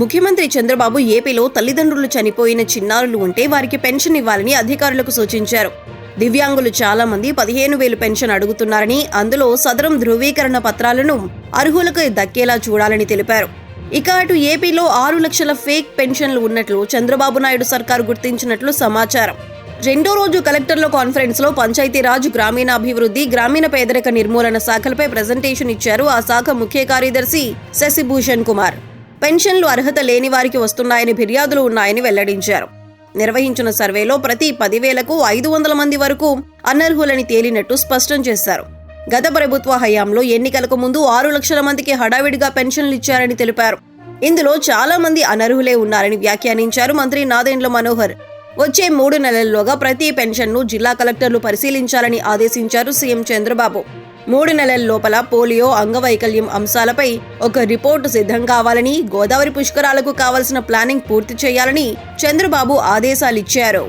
ముఖ్యమంత్రి చంద్రబాబు ఏపీలో తల్లిదండ్రులు చనిపోయిన చిన్నారులు ఉంటే వారికి పెన్షన్ ఇవ్వాలని అధికారులకు సూచించారు. దివ్యాంగులు చాలా మంది పదిహేను వేలు పెన్షన్ అడుగుతున్నారని అందులో సదరం ధృవీకరణ పత్రాలను అర్హులకు దక్కేలా చూడాలని తెలిపారు. ఇక అటు ఏపీలో ఆరు లక్షల ఫేక్ పెన్షన్లు ఉన్నట్లు చంద్రబాబు నాయుడు సర్కారు గుర్తించినట్లు సమాచారం. రెండో రోజు కలెక్టర్ల కాన్ఫరెన్స్లో పంచాయతీరాజ్ గ్రామీణాభివృద్ధి గ్రామీణ పేదరిక నిర్మూలన శాఖలపై ప్రజెంటేషన్ ఇచ్చారు ఆ శాఖ ముఖ్య కార్యదర్శి శశిభూషణ్ కుమార్. పెన్షన్లు అర్హత లేని వారికి వస్తున్నాయని ఫిర్యాదులు ఉన్నాయని వెల్లడించారు. నిర్వహించిన సర్వేలో ప్రతి పదివేలకు ఐదు వందల మంది వరకు అనర్హులని తేలినట్టు స్పష్టం చేశారు. గత ప్రభుత్వ హయాంలో ఎన్నికలకు ముందు ఆరు లక్షల మందికి హడావిడిగా పెన్షన్లు ఇచ్చారని తెలిపారు. ఇందులో చాలా మంది అనర్హులే ఉన్నారని వ్యాఖ్యానించారు మంత్రి నాదెండ్ల మనోహర్. వచ్చే మూడు నెలల్లోగా ప్రతి పెన్షన్ను జిల్లా కలెక్టర్లు పరిశీలించాలని ఆదేశించారు సీఎం చంద్రబాబు. మూడు నెలల లోపల పోలియో అంగవైకల్యం అంశాలపై ఒక రిపోర్టు సిద్ధం కావాలని గోదావరి పుష్కరాలకు కావలసిన ప్లానింగ్ పూర్తి చేయాలని చంద్రబాబు ఆదేశాలిచ్చారు.